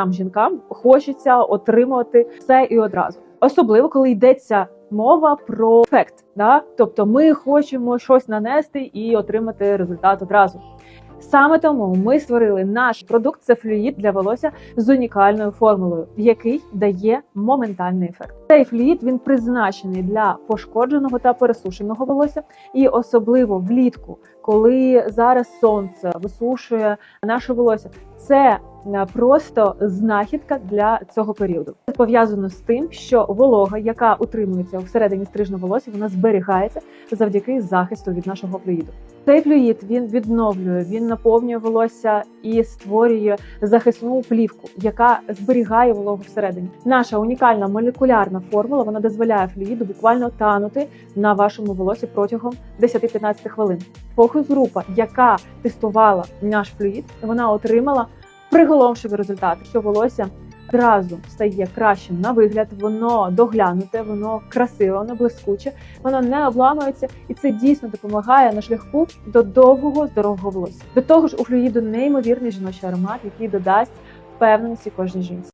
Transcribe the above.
Нам жінкам хочеться отримувати все і одразу, особливо коли йдеться мова про ефект. Да? Тобто ми хочемо щось нанести і отримати результат одразу. Саме тому ми створили наш продукт це флюїд для волосся з унікальною формулою, який дає моментальний ефект. Цей флюїд він призначений для пошкодженого та пересушеного волосся, і особливо влітку, коли зараз сонце висушує наше волосся. Це просто знахідка для цього періоду. Це пов'язано з тим, що волога, яка утримується всередині стрижного волосся, вона зберігається завдяки захисту від нашого флюїду. Цей флюїд він відновлює, він наповнює волосся і створює захисну плівку, яка зберігає вологу всередині. Наша унікальна молекулярна формула вона дозволяє флюїду буквально танути на вашому волосі протягом 10-15 хвилин. Фокус-група, яка тестувала наш флюїд, вона отримала приголомшиві результати, що волосся одразу стає кращим на вигляд, воно доглянуте, воно красиве, воно блискуче, воно не обламується, і це дійсно допомагає на шляху до довгого здорового волосся. До того ж, у флюїду неймовірний жіночий аромат, який додасть впевненості кожній жінці.